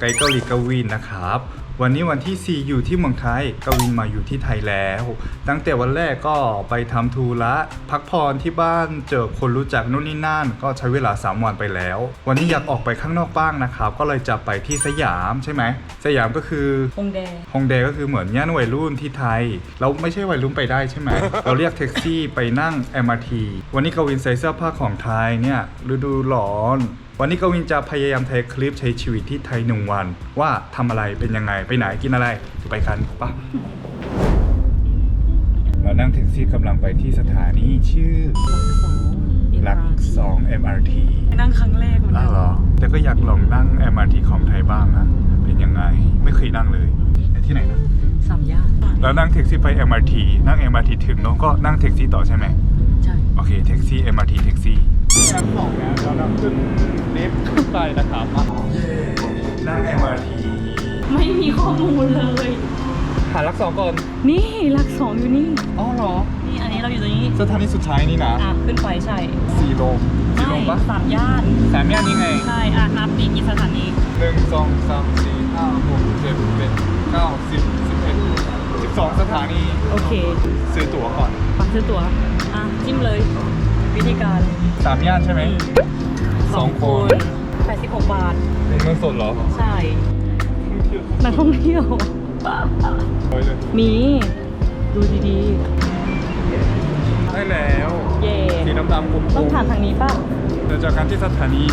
ครับไกด์เกาหลีกวินนะครับ วันนี้วันที่ 4 อยู่ที่เมืองไทยกวินมาอยู่ที่ไทยแล้ว ตั้งแต่วันแรกก็ไปทำธุระพักผ่อนที่บ้านเจอคนรู้จักนู่นนี่นั่น ก็ใช้เวลา 3 วันไปแล้ว วันนี้อยากออกไปข้างนอกบ้างนะครับ ก็เลยจะไปที่สยามใช่ไหม สยามก็คือฮงแดฮงเดก็คือเหมือนย่านวัยรุ่นที่ไทย เราไม่ใช่วัยรุ่นไปได้ใช่ไหม เราเรียกแท็กซี่ไปนั่ง MRT วันนี้กวินใส่เสื้อผ้าของไทยเนี่ยฤดูร้อน วันนี้กวินจะพยายามถ่ายคลิปใช้ชีวิตที่ไทยหนึ่งวัน ว่าทำอะไรเป็นยังไงไปไหนกินอะไรไปกันปะเรานั่งแท็กซี่กำลังไปที่สถานีชื่อหลักสองหลัก2 MRT นั่งครั้งแรกเหมือนอ้ากัวนเหรอ แต่ก็อยากลองนั่ง MRT ของไทยบ้างนะเป็นยังไงไม่เคยนั่งเลยที่ไหนนะสามย่านแล้วนั่งแท็กซี่ไป MRT นั่ง MRT ถึงน้องก็นั่งแท็กซี่ต่อใช่ไหมใช่โอเคแท็กซี่ MRT แท็กซี่ ชั้นสองนะเรานั่งขึ้นลิฟต์ขึ้นไปนะครับเย้นั่ง MRT ไม่มีข้อมูลเลย หาลักสองก่อน นี่หลักสองอยู่นี่ อ๋อเหรอ นี่อันนี้เราอยู่ตรงนี้ สถานีสุดท้ายนี่นะ อะ ขึ้นไปใช่สี่โลสี่ใช่โลปะสามย่านสามย่านนี้ไง ใช่ อะนับดีกี่สถานีหนึ่งสองสามสี่ห้าหกเจ็ดแปดเก้าสิบสิบเอ็ดสิบสองสถานี โอเค ซื้อตั๋วก่อนปักซื้อตั๋ว อะ จิ้มเลย วิธีการสามย่านใช่ไหมสองคน86 บาทเงินสดเหรอใช่นักท่องเที่ยวไปเลยมีดูดีได้แล้วๆ เย่สีดำๆกลมๆต้องผ่านทางนี้ป่ะเดี๋ยวเจอกันที่สถานี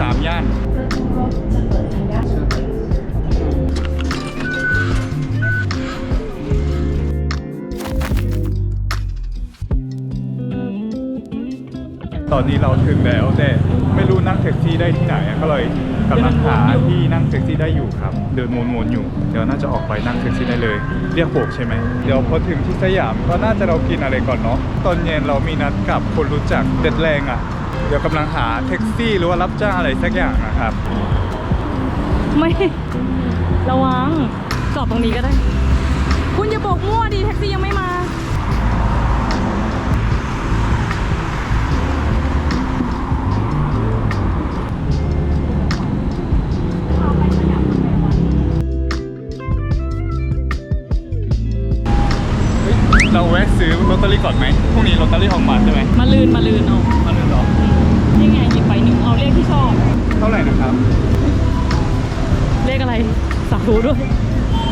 สามย่าน ตอนนี้เราถึงแล้วแต่ไม่รู้นั่งแท็กซี่ได้ที่ไหนอะก็เลยกำลังหาที่นั่งแท็กซี่ได้อยู่ครับ เดินวนๆอยู่ เดี๋ยวน่าจะออกไปนั่งแท็กซี่ได้เลย เรียกโบกใช่ไหมเดี๋ยวพอถึงที่สยามก็น่าจะเรากินอะไรก่อนเนาะตอนเย็นเรามีนัดกับคนรู้จักเด็ดแรงอะเดี๋ยวกำลังหาแท็กซี่หรือว่ารับจ้างอะไรสักอย่างนะครับไม่ระวังจอดตรงนี้ก็ได้ คุณอย่าโบกมั่วดีแท็กซี่ยังไม่มา เฮ้ยเราแวะซื้อลอตเตอรี่ก่อนไหมพรุ่งนี้ลอตเตอรี่ออกมาใช่ไหมมาลืนมาลืนเอามาเลยเหรอ นี่ไงหยิบไปหนึ่งเอาเลขที่ชอบ เท่าไหร่นะครับเลขอะไรสาธุด้วย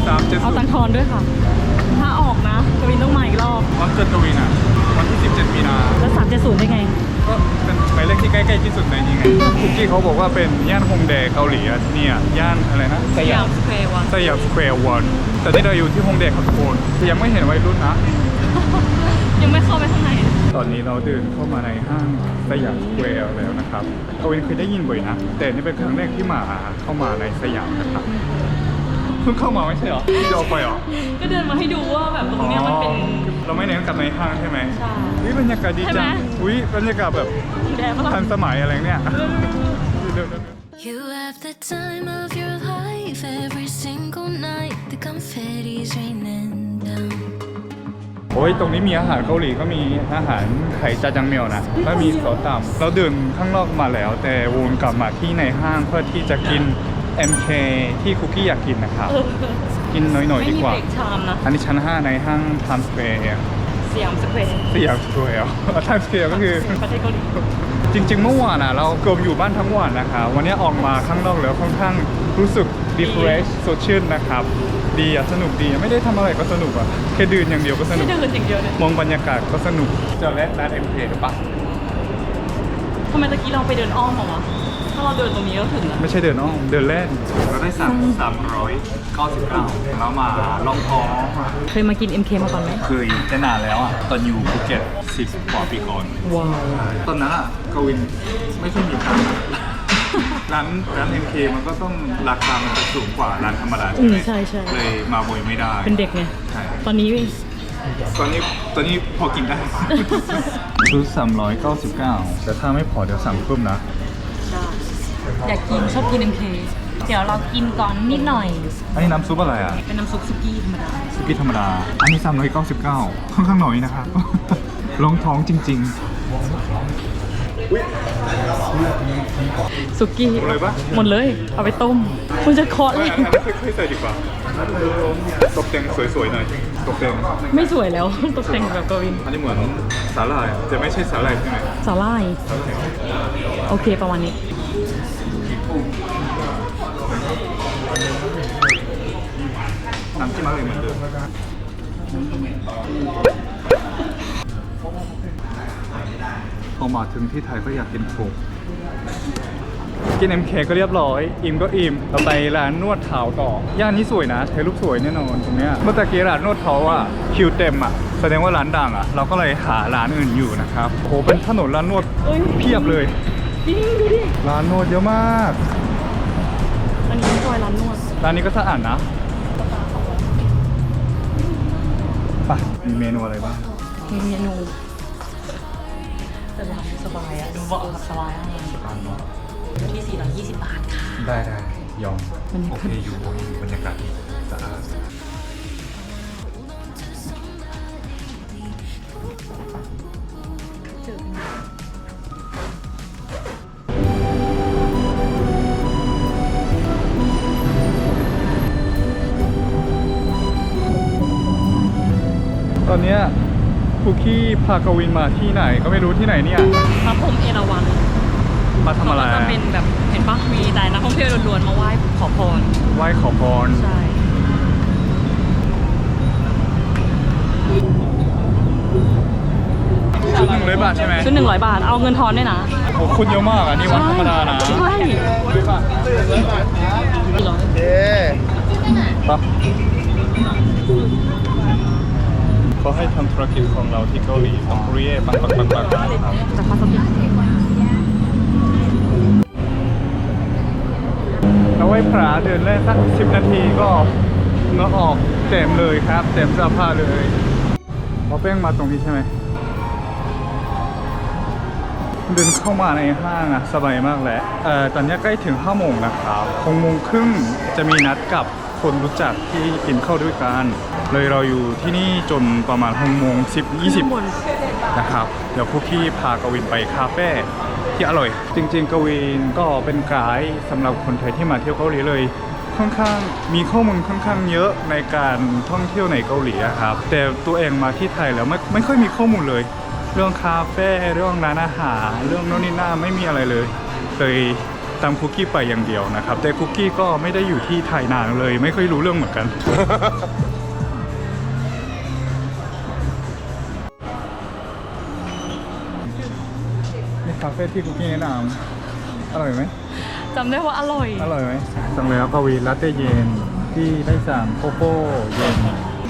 สามเจ็ดเอาตังค์ทอนด้วยค่ะ ถ้าออกนะกวินต้องมาอีกรอบ วันเกิดกวินอะ วันที่ 17 มีนา แล้วสามเจ็ดศูนย์ได้ไง ก็เป็นหมายเลขที่ใกล้ๆที่สุดในนี้ไงคุกกี้เขาบอกว่าเป็นย่านฮงแดเกาหลีอะที่เนี่ยย่านอะไรนะสยามสแควร์วัน สยามสแควร์วันแต่ที่เราอยู่ที่ฮงแดครับทุกคนแต่ยังไม่เห็นวัยรุ่นนะ ยังไม่เข้าไปข้างในตอนนี้เราเดินเข้ามาในห้างสยามสแควร์แล้วนะครับกวินเคยได้ยินบ่อยนะ แต่นี่เป็นครั้งแรกที่มาเข้ามาในสยามนะครับเพิ่งเข้ามาไม่ใช่เหรอที่ออกไปเหรอ ก็เดินมาให้ดูว่าแบบตรงเนี้ยมันเป็นอ๋อเราไม่เน้นกับในห้างใช่ไหมใช่วิบรรยากาศดีใช่จัไหมงอุ้ยบรรยากาศแบบแดงมาทันสมัยอะไรเนี่ย You have the time of your life every single night. The confetti's raining down. โอ้ยตรงนี้มีอาหารเกาหลีก็มีอาหารไข่จาจังเมียวนะแล้วมีซอสต่ำเราเดินข้างนอกมาแล้ว แต่วนกลับมาที่ในห้างเพื่อที่จะกิน MK ที่คุกกี้อยากกินนะครับ กินน้อยๆดีกว่า ไม่มีเบรกชามนะ อันนี้ชั้น 5 ในห้างไทม์สแควร์สยามสแควร์สยามสแควร์ไทม์สแควร์ก็คือ ประเทศเกาหลีจริงๆเมื่อวานอะเราเกือบอยู่บ้านทั้งวันนะคะ วันนี้ออกมาข้างนอกแล้วค่อนข้างรู้สึก refresh สดชื่นนะครับ ดีอะสนุกดีอะไม่ได้ทำอะไรก็สนุกอะแค่ดื่นอย่างเดียวก็สนุที่กเดินอย่างเดียวเลยมองบรรยากาศก็สนุกจะแวะร้าน MK หรือปะทำไมตะกี้เราไปเดินอ้อมเหรอวะถ้าเราเดินตรงนี้ก็ถึงแล้วไม่ใช่เดินอ้อมเดินเล่นเราได้สั่ง399แล้วมาลองท้องเคยมากิน MK มาก่อนไหมเคยแต่นานแล้วอะ ตอนอยู่ภูเก็ต10กว่าปีก่อน ว้าว ตอนนั้นอะกวินไม่ค่อยมีตังค์ ร้านร้าน MK มันก็ต้องราคามันจะสูงกว่าร้านธรรมดาอืใช่ไหมมใช่ใช่ เลยมาบ่อยไม่ได้เป็นเด็กไง ใช่ตอนนี้ ตอนนี้ตอนนี้พอกินได้ ชุด399 แต่ถ้าไม่พอเดี๋ยวสั่งเพิ่มนะ อยากกินชอบกิน MK เดี๋ยวเรากินก่อนนิดหน่อย อันนี้น้ำซุปอะไรอะเป็นน้ำซุปซุกี้ธรรมดาซุกี้ธรรมดา อันนี้ 399 ค่อนข้างน้อยนะครับลองท้องจริง ๆ สุกี้หมดเลยปะ หมดเลย เอาไปต้ม คุณจะเคาะเลไม่ยอันนั้นค่อยๆใส่ดีกว่า ตกแต่งสวยๆหน่อย ตกแต่ง ไม่สวยแล้ว ตกแต่งแบบกวินอันนี้เหมือนสาหร่ายแต่ไม่ใช่สาหร่ายใช่ไหมสาหร่ายโอเคโอเคประมาณนี้ น้ำจิ้มอะไรเหมือนเดิม อมาถึงที่ไทยก็อยากกินโคกกิน MK ก็เรียบร้อย อิ่มก็อิ่มเราไปร้านนวดเท้าต่อย่านนี้สวยนะถ่ายรูปสวยแน่นอนตรงเนี้ยเมื่อตะกี้ร้านนวดเท้าอะคิวเต็มอะแสดงว่าร้านดังอะ เราก็เลยหาร้านอื่นอยู่นะครับโอ้โหเป็นถนนร้านนวดเอ้ยเพียบเลยจริงดูดิร้านนวดเยอะมากอันนี้เป็นซอยร้านนวดร้านนี้ก็สะอาดนะไปมีเมนูอะไรบ้างมีเมนู แต่ร้านสบายอะดูเบาะสบายมากเลยที่ 420 บาทค่ะ ได้ได้ยอมบรรยากาศโอเคอยู่บรรยากาศดีสะอาดตอนเนี้ย คุกกี้พากวินมาที่ไหนก็ไม่รู้ที่ไหนเนี่ยพระพรหมเอราวัณมาทำอะไรเขาก็จะเป็นแบบเห็นปะมีแต่นักท่องเที่ยวล้วนๆมาไหว้ขอพรไหว้ขอพรใช่ชุดหนึ่งร้อยบาทใช่ไหมชุดหนึ่งร้อยบาทเอาเงินทอนด้วยนะโอ้คุณเยอะมากอะนี่วันธรรมดานะใช่ร้อยบาทร้อยปะ เขาให้ทำธุรกิจของเราที่เกาหลีทำคุรีย่ปังปังปังปังครับจากพาสติแล้วไหว้พระเดินเล่นสักสิบนาทีก็เงื่อออกเต็มเลยครับเต็มเสื้อผ้าเลยพอเป้งมาตรงนี้ใช่ไหมเดินเข้ามาในห้างอะสบายมากแหละเอ่อตอนนี้ใกล้ถึงห้าโมงนะครับหกโมงครึ่งจะมีนัดกับคนรู้จักที่กินข้าวด้วยกัน เลยเราอยู่ที่นี่จนประมาณหกโมงสิบยี่สิบนะครับ เดี๋ยวพวกพี่พากวินไปคาเฟ่ที่อร่อย จริง ๆ กวินก็เป็นไกด์สำหรับคนไทยที่มาเที่ยวเกาหลีเลย ค่อนข้างมีข้อมูลค่อนข้างเยอะในการท่องเที่ยวในเกาหลีอะครับ แต่ตัวเองมาที่ไทยแล้วไม่ไม่ค่อยมีข้อมูลเลย เรื่องคาเฟ่เรื่องร้านอาหารเรื่องโน่นนี่นั่นไม่มีอะไรเลยเลยตามคุกกี้ไปอย่างเดียวนะครับ แต่คุกกี้ก็ไม่ได้อยู่ที่ไทยนานเลย ไม่ค่อยรู้เรื่องเหมือนกัน ฟ่ที่คุกกี้แนะนำอร่อยไหมจำได้ว่าอร่อย อร่อยไหมสั่งแล้วกาวีลาเต้เย็นที่ได้สั่งโกโก้เย็น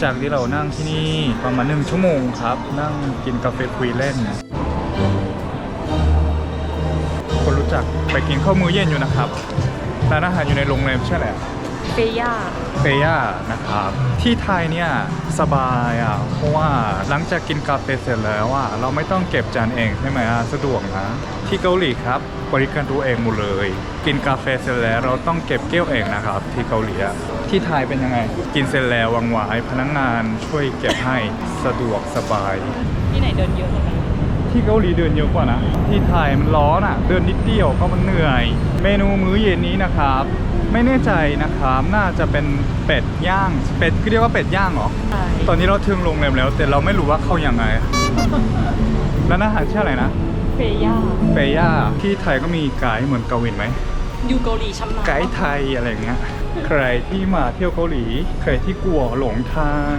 จากที่เรานั่งที่นี่ประมาณหนึ่งชั่วโมงครับ นั่งกินกาแฟคุยเล่น คนรู้จักไปกินข้าวมื้อเย็นอยู่นะครับร้านอาหารอยู่ในโรงแรมใช่แหละเฟย่าเฟย่านะครับ ที่ไทยเนี่ยสบายอะเพราะว่าหลังจากกินกาแฟเสร็จแล้วอะเราไม่ต้องเก็บจานเองใช่ไหมอะสะดวกนะ ที่เกาหลีครับบริการตัวเองหมดเลย กินกาแฟเสร็จแล้วเราต้องเก็บแก้วเองนะครับ ที่เกาหลีอะที่ไทยเป็นยังไง กินเสร็จแล้ววางไว้พนักงานช่วยเก็บให้สะดวกสบาย ที่ไหนเดินเยอะเหมือนกันที่เกาหลีเดินเยอะกว่านะ ที่ไทยมันร้อนอะ เดินนิดเดียวก็มันเหนื่อย เมนูมื้อเย็นนี้นะครับ ไม่แน่ใจนะครับ น่าจะเป็นเป็ดย่าง เป็ดคือเรียกว่าเป็ดย่างเหรอใช่ตอนนี้เราถึงโรงแรมแล้ว แต่เราไม่รู้ว่าเข้ายังไงร้านอาหารชื่ออะไรนะ เฟย่าเฟย่าที่ไทยก็มีไกด์เหมือนกวินไหมอยู่เกาหลีชำนาญไกด์ไทยอะไรอย่างเงี้ยใครที่มาเที่ยวเกาหลี ใครที่กลัวหลงทาง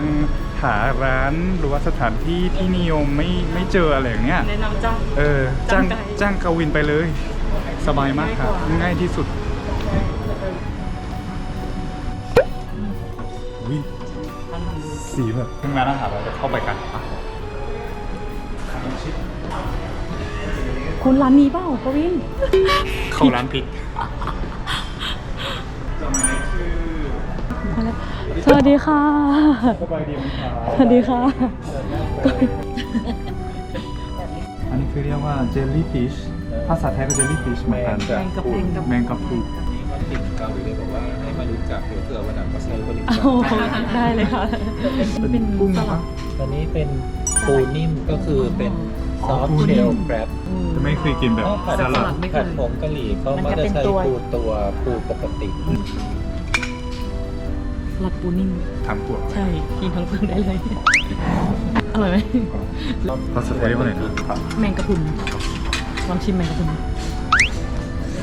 หาร้านหรือว่าสถานที่ที่นิยมไม่ไม่เจออะไรอย่างเงี้ยแนะนำจ้าเออจ้างจ้างไกด์จ้างกวินไปเลย สบายมากครับ ง่ายที่สุดวิสีแบบทั้งร้านอาหารเราจะเข้าไปกัน คุณร้านนี้เปล่ากวินเข้าร้านพริกจะมาในชื่อสวัสดีค่ะ สบายดีไหมครับสวัสดีค่ะ อันนี้คือเรียกว่าเจลลี่ฟิช ภาษาไทยก็เจลลี่ฟิชเหมือนกันแมงกะพรุนแมงกะพรุนติดเกาหลีเลยบอกว่าให้มารู้จักเดี๋ยวเผื่อวันหลังมาใช้บริเอาการได้เลยค่ะ เป็นกุ้งสนะคลัรัดบตอนนี้เป็นปูนิ่มก็คือเป็น ซอฟต์เชลแกร็บไม่เคยกินแบบข้าวผัดสลัดไม่เคยผัดผงกะหรี่เขามันมักจะจะเป็นใช้ตัว ปูตัวปูปกติ สลัดปูนิ่มทั้งปวกใช่กินทั้งเปลือกได้เลย อร่อยไหมเขาสเต็กว่าอะไรนะแมงกะพรุนลองชิมแมงกะพรุน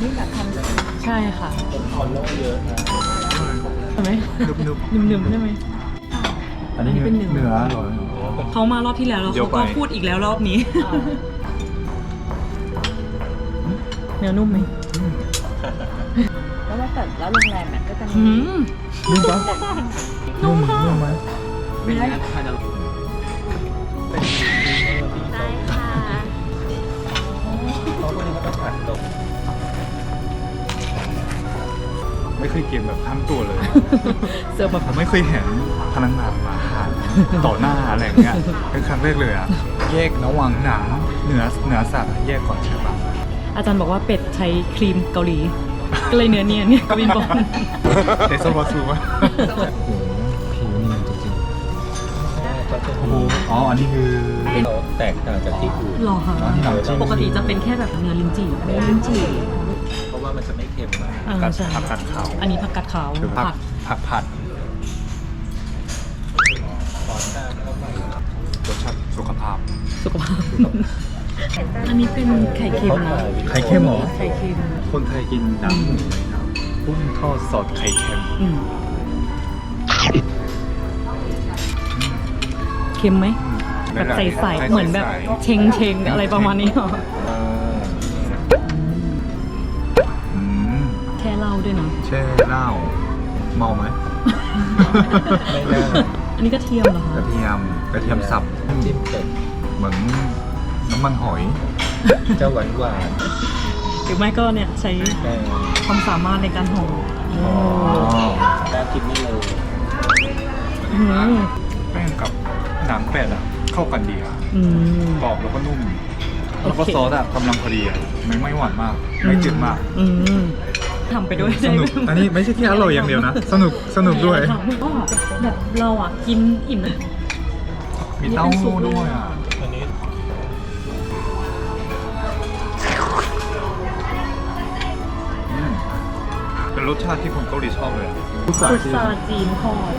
นี่แบบทำใช่ค่ะเป็นคอนโลเยอะนะใช่ไหมนุบหนึบๆใช่ไหมๆอันนี้เป็นเนื้อ เนื้ออร่อยเขามารอบที่แล้วแล้วเดี๋ยวเขาก็ไปพูดอีกแล้วรอบนี้ เนื้อนุ่มไหมแล้วถ้าเกิดแล้วโรงแรมเนี่ยก็จะมีอืมนุ่มปะนุ่มค่ะนุ่มไหมเป็นงานพานาลูได้ค่ะเขาพวกนี้เขาต้องผัดตกไม่เคยกินแบบทั้งตัวเลย เสิร์ฟแบบ ผมไม่เคยเห็นพนักงานมาทาน ต่อหน้าอะไรอย่างเงี้ยเป็นครั้งแรกเลยอะแยกระหว่างหนังเนื้อเนื้อสัตว์อะแยกก่อนใช่ปะอาจารย์บอกว่าเป็ดใช้ครีมเกาหลี ก็เลยเนื้อเนียนเนี่ยกวินบอกเทสโซบอซูปะโอ้โหผิวนิ่มจริงๆใช่เขาจะโอ้โหอ๋ออันนี้คือเขาแตกต่างจากที่อื่นหรอคะอ๋อที่น้ำจิ้มปกติจะเป็นแค่แบบเนื้อลิ้นจี่เนื้อลิ้นจี่เพราะว่ามันจะไม่เค็มมากอ่าผัดใช่ผักกัดขาวอันนี้ผักกาดขาวคือผักผัดผักผัด ขอตามเข้าไป ร สชาติสุขภาพ สุขภาพ อันนี้เป็นไข่เค็มนะไข่เค็มเหรอ ไข่เค็ม คนไทยกินหนังหมูไหมครับกุ้งทอดสดไข่เค็มอืมเค็มไหม แบบใสๆ เหมือนแบบเชงเชงๆอะไรประมาณนี้เหรออ่าอืมแค่เหล้าด้วยนะ แช่เหล้าเมาไหม ไม่น่าอันนี้กระเทียมเหรอกคะระเทียม กระเทียมสับจิ้มเป็ดเหมือนน้ำมันหอยจะหวานหวานหรือไม่ก็เนี่ยใช้ๆแต่ความสามารถในการห่อโอ้น่ากินไม่เลยอืมแป้งกับหนังเป็ดอะ เข้ากันดีอะอืมกรอบแล้วก็นุ่มโอเคแล้วก็ซอสอะกำลังพอดีอะไม่ไม่หวานมาก ไม่จืดมากอืมทำไปด้วยสนุกอันนี้ไม่ใช่แค่อร่อยอย่างเดียวนะ สนุกสนุกด้วยก็แบบเราอะกินอิ่มนะ มีเต้าหู้ด้วยอะอันนี้อืมเป็นรสชาติที่คนเกาหลีชอบเลย พุทพุทราจีนทอด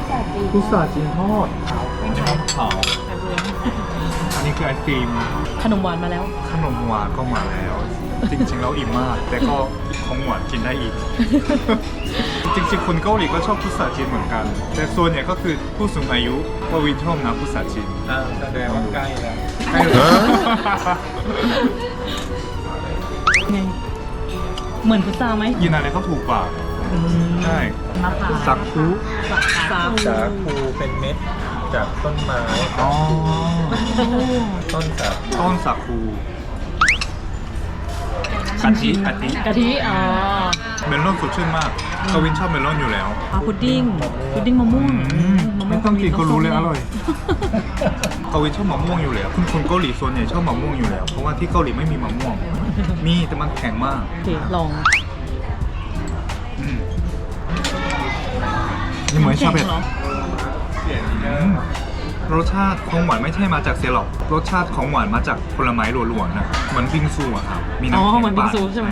พุทราจีนทอดผมชอบเผาอันนี้คือไอติมขนมหวานมาแล้ว ขนมหวานก็มาแล้ว จริงๆแล้วอิ่มมาก แต่ก็ของหวานกินได้อีก จริงๆคนเกาหลีก็ชอบพุทราจีนเหมือนกัน แต่ส่วนใหญ่ก็คือผู้สูงอายุปวินชอบนะพุทราจีนอ่าแสดงว่าใกล้แล้วใช่เหรอไงเหมือนพุทราไหมกินอะไรก็ถูกปากอืมใช่มะพร้าวสักคุสาสาคูเป็นเม็ดจากต้นไม้อ๋อต้นสาคูต้นสักคู กะทิกะทิกะทิอ๋อเมลอนสดชื่นมากกวินชอบเมลอนอยู่แล้ว อะพุดดิ้งพุดดิ้งมะม่วงอืมะวไม่ต้องกินก็รู้เลยส้มอร่อยกวินชอบมะม่วงอยู่แล้วคุณคนเกาหลีส่วนใหญ่ชอบมะม่วงอยู่แล้ว เพราะว่าที่เกาหลีไม่มีมะม่วง มีแต่มันแข็งมากโอเคลองอืมนี่เหมือนชาเบ็ดน้ำแข็งเหรอ อืม รสชาติของหวานไม่ใช่มาจากเซลอก รสชาติของหวานมาจากผลไม้ล้วนๆนะเหมือนบิงซูอะครับมีอ๋น้ำอแข็งเหมือนบิงซูปาดใช่ไหม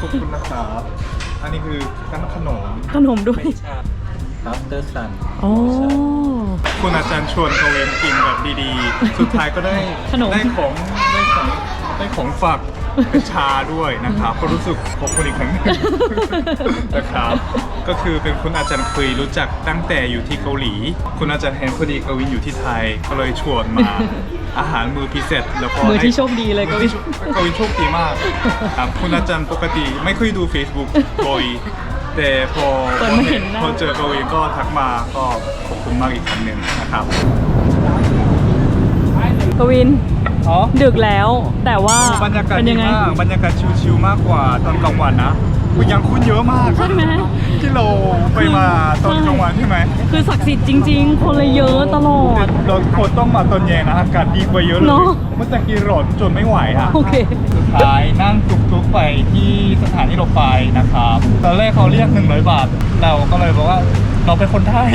ขอบคุณนะครับอันนี้คือขนมขนมด้วยไม่ชาอัฟเตอร์ซันโอ้คุณอาจารย์ชวนกวินกินแบบดีๆ สุดท้ายก็ได้ขนม ได้ของได้ของได้ของฝากเป็นชาด้วยนะครับก็รู้สึกขอบคุณอีกครั้งหนึงนะครับ ก็คือเป็นคุณอาจารย์เคยรู้จักตั้งแต่อยู่ที่เกาหลี คุณอาจารย์เห็นพอดีกวินอยู่ที่ไทยก็เลยชวนมา อาหารมือพิเศษแล้วก็มือที่ให้โชคดีเลยกวินกวินโชคดีมากครับคุณอาจารย์ปกติไม่ค่อยดู Facebook บ่อยแต่พอเปิดมาเห็นหน้าพอเจอกวินก็ทักมาก็ขอบคุณมากอีกครั้งหนึ่งนะครับกวินอ๋อดึกแล้วแต่ว่าบรรยากาศเป็นดียังไงมากบรรยากาศชิลๆมากกว่าตอนกลางวันนะ คุณยังคุ้นเยอะมากใช่ไหมที่เราไปมาตอนกลางวันใช่ไหมคือศักดิ์สิทธิ์จริง ๆ คนเลยเยอะตลอดเราคนต้องมาตอนเย็นนะอากาศดีกว่าเยอะเลยเนอะเมื่อกี้ร้อนจนไม่ไหวอะโอเคสุดท้ายนั่งตุกๆไปที่สถานีรถไฟนะครับตอนแรกเขาเรียก100บาท เราก็เลยบอกว่าเราเป็นคนไทย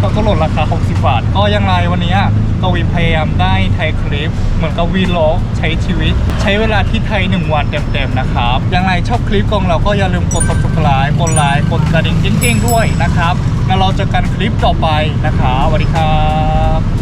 แล้วก็ลดราคา 60 บาทก็ยังไงวันนี้ กวินพยายามได้ไทยคลิป เหมือนกับวีล็อกใช้ชีวิต ใช้เวลาที่ไทย 1 วันเต็มๆนะครับยังไงชอบคลิปของเราก็อย่าลืมกด subscribe กดไลค์กดกระดิ่งจริงๆด้วยนะครับแล้วเราเจอกันคลิปต่อไปนะครับสวัสดีครับ